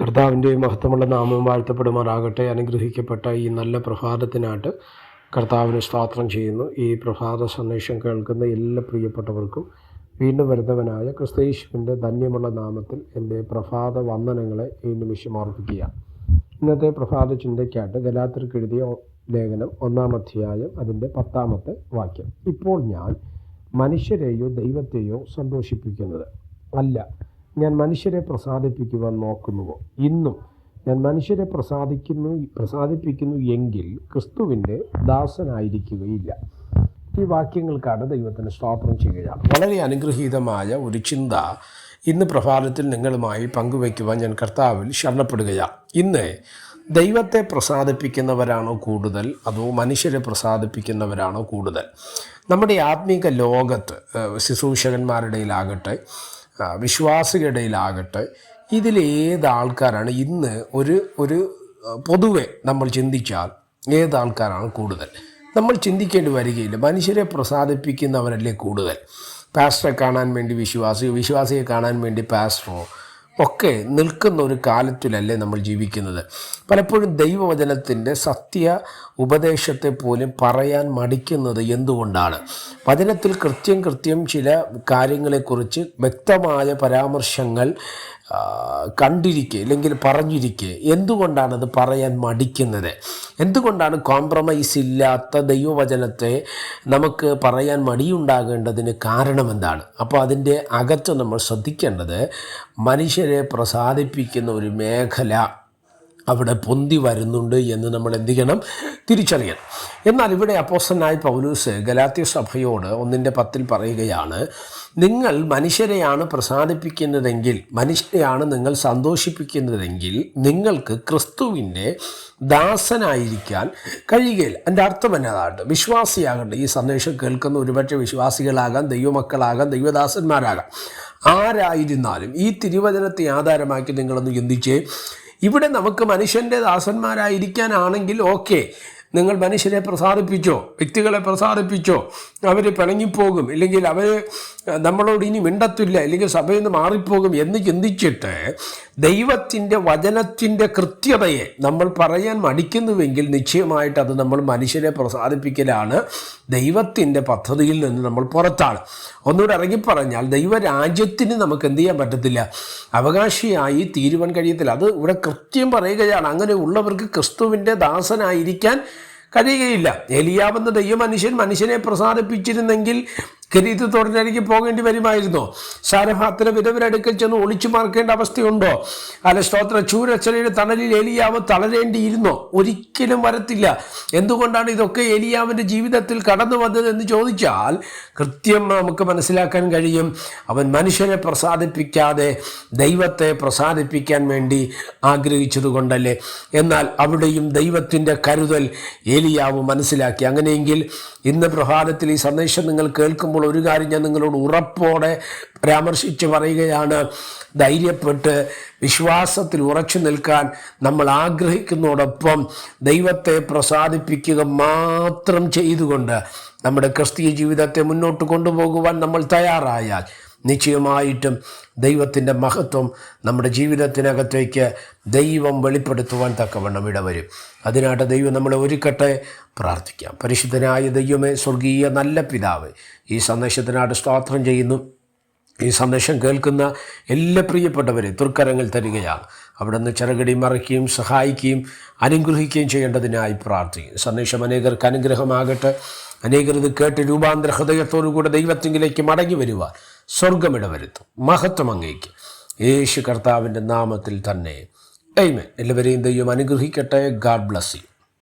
കർത്താവിന്റെ മഹത്വമുള്ള നാമം വാഴ്ത്തപ്പെടുമാറാകട്ടെ. അനുഗ്രഹിക്കപ്പെട്ട ഈ നല്ല പ്രഭാതത്തിനായിട്ട് കർത്താവിന് സ്തോത്രം ചെയ്യുന്നു. ഈ പ്രഭാത സന്ദേശം കേൾക്കുന്ന എല്ലാ പ്രിയപ്പെട്ടവർക്കും വീണ്ടും വരുന്നവനായ ക്രിസ്തയേശുവിന്റെ ധന്യമുള്ള നാമത്തിൽ എന്റെ പ്രഭാത വന്ദനങ്ങളെ ഈ നിമിഷം ഓർപ്പിക്കുക. ഇന്നത്തെ പ്രഭാത ചിന്തയ്ക്കായിട്ട് ഗലാത്തിർക്ക് എഴുതിയ ലേഖനം ഒന്നാം അധ്യായം അതിന്റെ പത്താമത്തെ വാക്യം. ഇപ്പോൾ ഞാൻ മനുഷ്യരെയോ ദൈവത്തെയോ സന്തോഷിപ്പിക്കുന്നത് അല്ല. ഞാൻ മനുഷ്യരെ പ്രസാദിപ്പിക്കുവാൻ നോക്കുന്നുവോ? ഇന്നും ഞാൻ മനുഷ്യരെ പ്രസാദിക്കുന്നു പ്രസാദിപ്പിക്കുന്നു എങ്കിൽ ക്രിസ്തുവിന്റെ ദാസനായിരിക്കുകയില്ല. ഈ വാക്യങ്ങൾക്കാണ് ദൈവത്തിന് സ്തോത്രം ചെയ്യുകയാണ്. വളരെ അനുഗ്രഹീതമായ ഒരു ചിന്ത ഇന്ന് പ്രഭാതത്തിൽ നിങ്ങളുമായി പങ്കുവയ്ക്കുവാൻ ഞാൻ കർത്താവിൽ ശരണപ്പെടുകയാണ്. ഇന്ന് ദൈവത്തെ പ്രസാദിപ്പിക്കുന്നവരാണോ കൂടുതൽ? അതോ മനുഷ്യരെ പ്രസാദിപ്പിക്കുന്നവരാണോ കൂടുതൽ? നമ്മുടെ ആത്മീക ലോകത്ത് ശുശ്രൂഷകന്മാരുടെയിലാകട്ടെ ആ, വിശ്വാസികളുടെ ഇടയിലാകട്ടെ ഇതിലേത് ആൾക്കാരാണ് ഇന്ന് ഒരു ഒരു പൊതുവെ നമ്മൾ ചിന്തിച്ചാൽ ഏത് ആൾക്കാരാണ് കൂടുതൽ? നമ്മൾ ചിന്തിക്കേണ്ടി വരികയില്ല. മനുഷ്യരെ പ്രസാദിപ്പിക്കുന്നവരല്ലേ കൂടുതൽ? പാസ്റ്ററെ കാണാൻ വേണ്ടി വിശ്വാസി വിശ്വാസിയെ കാണാൻ വേണ്ടി പാസ്റ്ററോ ഒക്കെ നിൽക്കുന്ന ഒരു കാലത്തിലല്ലേ നമ്മൾ ജീവിക്കുന്നത്. പലപ്പോഴും ദൈവവചനത്തിന്റെ സത്യ ഉപദേശത്തെ പോലും പറയാൻ മടിക്കുന്നത് എന്തുകൊണ്ടാണ്? വചനത്തിൽ കൃത്യം കൃത്യം ചില കാര്യങ്ങളെക്കുറിച്ച് വ്യക്തമായ പരാമർശങ്ങൾ കണ്ടിരിക്കെ അല്ലെങ്കിൽ പറഞ്ഞിരിക്കെ എന്തുകൊണ്ടാണത് പറയാൻ മടിക്കുന്നത്? എന്തുകൊണ്ടാണ് കോംപ്രമൈസ് ഇല്ലാത്ത ദൈവവചനത്തെ നമുക്ക് പറയാൻ മടിയുണ്ടാകേണ്ടതിന് കാരണം എന്താണ് അപ്പോൾ അതിന്റെ അകത്ത് നമ്മൾ ശ്രദ്ധിക്കേണ്ടത് മനുഷ്യരെ പ്രസാദിപ്പിക്കുന്ന ഒരു മേഖല. അവിടെ പൊന്തി വരുന്നുണ്ട് എന്ന് നമ്മൾ എന്ത് ചെയ്യണം? തിരിച്ചറിയണം. എന്നാൽ ഇവിടെ അപ്പോസ്റ്റനായ പൗലൂസ് ഗലാത്യ സഭയോട് ഒന്നിന്റെ പത്തിൽ പറയുകയാണ് നിങ്ങൾ മനുഷ്യരെയാണ് പ്രസാദിപ്പിക്കുന്നതെങ്കിൽ മനുഷ്യരെയാണ് നിങ്ങൾ സന്തോഷിപ്പിക്കുന്നതെങ്കിൽ നിങ്ങൾക്ക് ക്രിസ്തുവിന്റെ ദാസനായിരിക്കാൻ കഴിയുകയില്ല. എന്റെ അർത്ഥം എന്നതാകട്ടെ വിശ്വാസിയാകട്ടെ ഈ സന്ദേശം കേൾക്കുന്ന ഒരുപക്ഷെ വിശ്വാസികളാകാം ദൈവമക്കളാകാം ദൈവദാസന്മാരാകാം. ആരായിരുന്നാലും ഈ തിരുവചനത്തെ ആധാരമാക്കി നിങ്ങളൊന്ന് ചിന്തിച്ചേ ഇവിടെ നമുക്ക് മനുഷ്യന്റെ ദാസന്മാരായിരിക്കാനാണെങ്കിൽ ഓക്കെ. നിങ്ങൾ മനുഷ്യരെ പ്രസാദിപ്പിച്ചോ വ്യക്തികളെ പ്രസാദിപ്പിച്ചോ അവർ പിണങ്ങിപ്പോകും. ഇല്ലെങ്കിൽ അവർ നമ്മളോട് ഇനി മിണ്ടത്തില്ല അല്ലെങ്കിൽ സഭയിൽ നിന്ന് മാറിപ്പോകും എന്ന് ചിന്തിച്ചിട്ട് ദൈവത്തിന്റെ വചനത്തിന്റെ കൃത്യതയെ നമ്മൾ പറയാൻ മടിക്കുന്നുവെങ്കിൽ നിശ്ചയമായിട്ട് അത് നമ്മൾ മനുഷ്യരെ പ്രസാദിപ്പിക്കലാണ് ദൈവത്തിന്റെ പദ്ധതിയിൽ നിന്ന് നമ്മൾ പുറത്താണ്. ഒന്നുകൂടെ ഇറങ്ങിപ്പറഞ്ഞാൽ ദൈവരാജ്യത്തിന് നമുക്ക് എന്ത് ചെയ്യാൻ പറ്റത്തില്ല? അവകാശിയായി തീരുവാൻ കഴിയത്തില്ല. അത് ഇവിടെ കൃത്യം പറയുകയാണ്. അങ്ങനെ ഉള്ളവർക്ക് ക്രിസ്തുവിന്റെ ദാസനായിരിക്കാൻ കഴിയുകയില്ല. എലിയാവെന്ന ദൈവമനുഷ്യൻ മനുഷ്യനെ പ്രസാദിപ്പിച്ചിരുന്നെങ്കിൽ കിരീടത്തോടിനരികെ പോകേണ്ടി വരുമായിരുന്നോ? സാരഭാത്തിന് വിധവരടുക്കൽ ചെന്ന് ഒളിച്ചു മാർക്കേണ്ട അവസ്ഥയുണ്ടോ? അല്ല സ്തോത്ര ചൂരച്ചലയുടെ തണലിൽ എലിയാവ് തളരേണ്ടിയിരുന്നോ? ഒരിക്കലും വരത്തില്ല. എന്തുകൊണ്ടാണ് ഇതൊക്കെ എലിയാവിന്റെ ജീവിതത്തിൽ കടന്നു വന്നതെന്ന് ചോദിച്ചാൽ കൃത്യം നമുക്ക് മനസ്സിലാക്കാൻ കഴിയും. അവൻ മനുഷ്യനെ പ്രസാദിപ്പിക്കാതെ ദൈവത്തെ പ്രസാദിപ്പിക്കാൻ വേണ്ടി ആഗ്രഹിച്ചതുകൊണ്ടല്ലേ എന്നാൽ അവിടെയും ദൈവത്തിന്റെ കരുതൽ എലിയാവ് മനസ്സിലാക്കി. അങ്ങനെയെങ്കിൽ ഇന്ന് പ്രഭാതത്തിൽ ഈ സന്ദേശം നിങ്ങൾ കേൾക്കുമ്പോൾ ഒരു കാര്യം ഞാൻ നിങ്ങളോട് ഉറപ്പോടെ പരാമർശിച്ച് പറയുകയാണ്. ധൈര്യപ്പെട്ട് വിശ്വാസത്തിൽ ഉറച്ചു നിൽക്കാൻ നമ്മൾ ആഗ്രഹിക്കുന്നതോടൊപ്പം ദൈവത്തെ പ്രസാദിപ്പിക്കുക മാത്രം ചെയ്തുകൊണ്ട് നമ്മുടെ ക്രിസ്തീയ ജീവിതത്തെ മുന്നോട്ട് കൊണ്ടുപോകുവാൻ നമ്മൾ തയ്യാറായാൽ നിശ്ചയമായിട്ടും ദൈവത്തിന്റെ മഹത്വം നമ്മുടെ ജീവിതത്തിനകത്തേക്ക് ദൈവം വെളിപ്പെടുത്തുവാൻ തക്കവണ്ണം ഇടവരും. അതിനായിട്ട് ദൈവം നമ്മളെ ഒരുക്കട്ടെ പ്രാർത്ഥിക്കാം. പരിശുദ്ധനായ ദൈവമേ സ്വർഗീയ നല്ല പിതാവ് ഈ സന്ദേശത്തിനായിട്ട് സ്തോത്രം ചെയ്യുന്നു. ഈ സന്ദേശം കേൾക്കുന്ന എല്ലാ പ്രിയപ്പെട്ടവരെ തുർക്കരങ്ങൾ തരികയാണ്. അവിടെ നിന്ന് ചിറകടി മറയ്ക്കുകയും സഹായിക്കുകയും അനുഗ്രഹിക്കുകയും ചെയ്യേണ്ടതിനായി പ്രാർത്ഥിക്കും സന്ദേശം അനേകർക്ക് അനുഗ്രഹമാകട്ടെ. അനേകർ ഇത് കേട്ട് രൂപാന്തര ഹൃദയത്തോടുകൂടെ ദൈവത്തിങ്കിലേക്ക് മടങ്ങി വരുവാൻ സ്വർഗമിടവരുത്തും മഹത്വം അങ്ങേക്ക് യേശു കർത്താവിന്റെ നാമത്തിൽ തന്നെ. എയ്മേ എല്ലാവരെയും ദൈവം അനുഗ്രഹിക്കട്ടെ. God bless you